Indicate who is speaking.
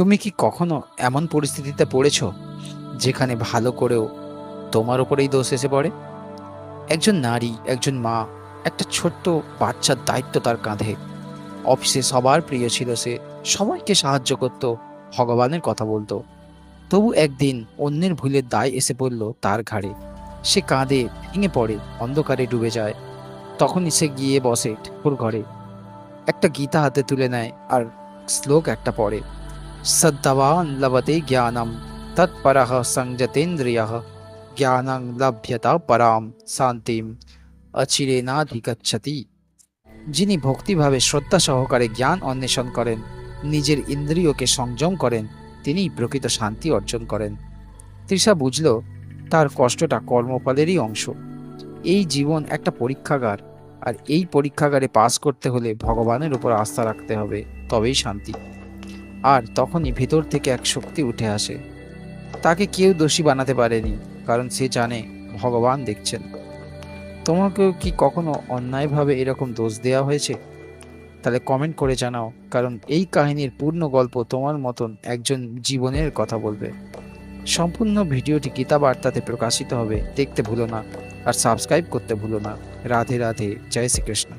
Speaker 1: তুমি কি কখনো এমন পরিস্থিতিতে পড়েছো যেখানে ভালো করেও তোমার ওপরেই দোষ এসে পড়ে? একজন নারী, একজন মা, একটা ছোট্ট বাচ্চার দায়িত্ব তার কাঁধে। অফিসে সবার প্রিয় ছিল সে, সবাইকে সাহায্য করত, ভগবানের কথা বলতো। তবু একদিন অন্যের ভুলের দায় এসে পড়ল তার ঘাড়ে। সে কাঁদে ভেঙে পড়ে, অন্ধকারে ডুবে যায়। তখনই সে গিয়ে বসে ঠাকুর ঘরে। একটা গীতা হাতে তুলে নেয় আর শ্লোক একটা পড়ে। সদ্দবান লভতে জ্ঞানম তৎপরঃ সংযতেন্দ্রিয় জ্ঞানং লভ্যতা পরাম শান্তিম অচিরেনাধিগচ্ছতি যিনি ভক্তিভাবে শ্রদ্ধা সহকারে জ্ঞান অন্বেষণ করেন, নিজের ইন্দ্রিয়কে সংযম করেন তিনি প্রকৃত শান্তি অর্জন করেন। তৃষা বুঝল, তার কষ্টটা কর্মফলেরই অংশ। এই জীবন একটা পরীক্ষাগার, আর এই পরীক্ষাগারে পাস করতে হলে ভগবানের উপর আস্থা রাখতে হবে, তবেই শান্তি। আর তখনই ভেতর থেকে এক শক্তি উঠে আসে। তাকে কেউ দোষী বানাতে পারেনি, কারণ সে জানে ভগবান দেখছেন। তোমাকেও কি কখনো অন্যায়ভাবে এরকম দোষ দেওয়া হয়েছে? তাহলে কমেন্ট করে জানাও, কারণ এই কাহিনীর পূর্ণ গল্প তোমার মতন একজন জীবনের কথা বলবে। সম্পূর্ণ ভিডিওটি গীতা বার্তাতে প্রকাশিত হবে, দেখতে ভুলো না, আর সাবস্ক্রাইব করতে ভুলো না। রাধে রাধে, জয় শ্রীকৃষ্ণ।